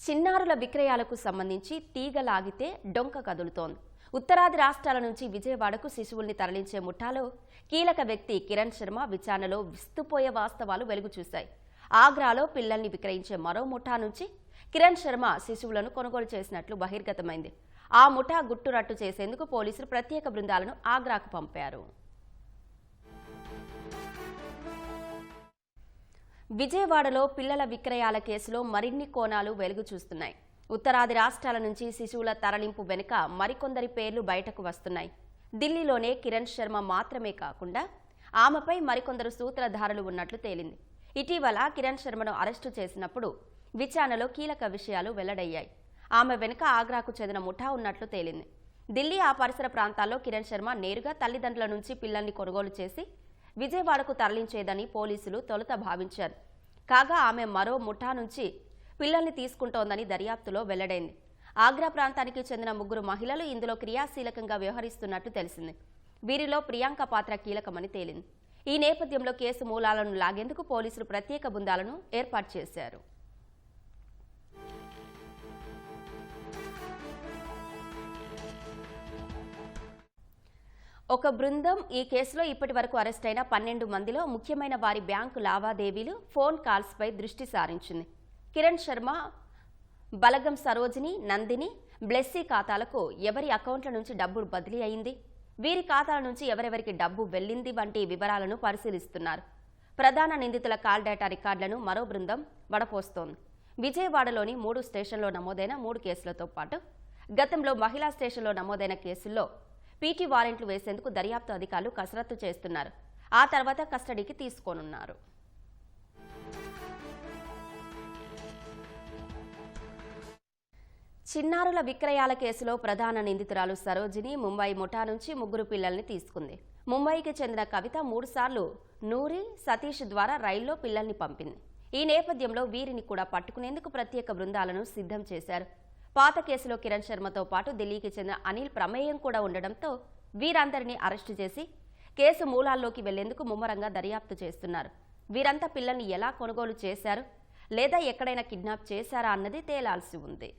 చిన్నారుల విక్రయాలకు సంబంధించి తీగ లాగితే డొంక కదులుతోంది. ఉత్తరాది రాష్ట్రాల నుంచి విజయవాడకు శిశువుల్ని తరలించే ముఠాలో కీలక వ్యక్తి కిరణ్ శర్మ విచారణలో విస్తుపోయే వాస్తవాలు వెలుగు చూశాయి. ఆగ్రాలో పిల్లల్ని విక్రయించే మరో ముఠా నుంచి కిరణ్ శర్మ శిశువులను కొనుగోలు చేసినట్లు బహిర్గతమైంది. ఆ ముఠా గుట్టురట్టు చేసేందుకు పోలీసులు ప్రత్యేక బృందాలను ఆగ్రాకు పంపారు. విజయవాడలో పిల్లల విక్రయాల కేసులో మరిన్ని కోణాలు వెలుగు చూస్తున్నాయి. ఉత్తరాది రాష్ట్రాల నుంచి శిశువుల తరలింపు వెనుక మరికొందరి పేర్లు బయటకు వస్తున్నాయి. ఢిల్లీలోనే కిరణ్ శర్మ మాత్రమే కాకుండా ఆమెపై మరికొందరు సూత్రధారులు ఉన్నట్లు తేలింది. ఇటీవల కిరణ్ శర్మను అరెస్టు చేసినప్పుడు విచారణలో కీలక విషయాలు వెల్లడయ్యాయి. ఆమె వెనుక ఆగ్రాకు చెందిన ముఠా ఉన్నట్లు తేలింది. ఢిల్లీ ఆ పరిసర ప్రాంతాల్లో కిరణ్ శర్మ నేరుగా తల్లిదండ్రుల నుంచి పిల్లల్ని కొనుగోలు చేసి విజయవాడకు తరలించేదని పోలీసులు తొలుత భావించారు. కాగా ఆమె మరో ముఠా నుంచి పిల్లల్ని తీసుకుంటోందని దర్యాప్తులో వెల్లడైంది. ఆగ్రా ప్రాంతానికి చెందిన ముగ్గురు మహిళలు ఇందులో క్రియాశీలకంగా వ్యవహరిస్తున్నట్టు తెలిసింది. వీరిలో ప్రియాంక పాత్ర కీలకమని తేలింది. ఈ నేపథ్యంలో కేసు మూలాలను లాగేందుకు పోలీసులు ప్రత్యేక బృందాలను ఏర్పాటు చేశారు. ఒక బృందం ఈ కేసులో ఇప్పటి వరకు అరెస్ట్ అయిన పన్నెండు మందిలో ముఖ్యమైన వారి బ్యాంకు లావాదేవీలు ఫోన్ కాల్స్పై దృష్టి సారించింది. కిరణ్ శర్మ బలగం సరోజిని నందిని బ్లెస్సీ ఖాతాలకు ఎవరి అకౌంట్ల నుంచి డబ్బు బదిలీ అయింది? వీరి ఖాతాల నుంచి ఎవరెవరికి డబ్బు వెళ్ళింది వంటి వివరాలను పరిశీలిస్తున్నారు. ప్రధాన నిందితుల కాల్ డేటా రికార్డులను మరో బృందం వడపోస్తోంది. విజయవాడలోని మూడు స్టేషన్లో నమోదైన మూడు కేసులతో పాటు గతంలో మహిళా స్టేషన్లో నమోదైన కేసుల్లో పీటీ వారెంట్లు వేసేందుకు దర్యాప్తు అధికారులు కసరత్తు చేస్తున్నారు. ఆ తర్వాత కస్టడీకి తీసుకోనున్నారు. చిన్నారుల విక్రయాల కేసులో ప్రధాన నిందితురాలు సరోజిని ముంబై ముఠా నుంచి ముగ్గురు పిల్లల్ని తీసుకుంది. ముంబైకి చెందిన కవిత మూడుసార్లు నూరి సతీష్ ద్వారా రైల్లో పిల్లల్ని పంపింది. ఈ నేపథ్యంలో వీరిని కూడా పట్టుకునేందుకు ప్రత్యేక బృందాలను సిద్ధం చేశారు. పాత కేసులో కిరణ్ శర్మతో పాటు ఢిల్లీకి చెందిన అనిల్ ప్రమేయం కూడా ఉండడంతో వీరందరినీ అరెస్టు చేసి కేసు మూలాల్లోకి వెళ్ళేందుకు ముమ్మరంగా దర్యాప్తు చేస్తున్నారు. వీరంతా పిల్లల్ని ఎలా కొనుగోలు చేశారు? లేదా ఎక్కడైనా కిడ్నాప్ చేశారా అన్నది తేలాల్సి ఉంది.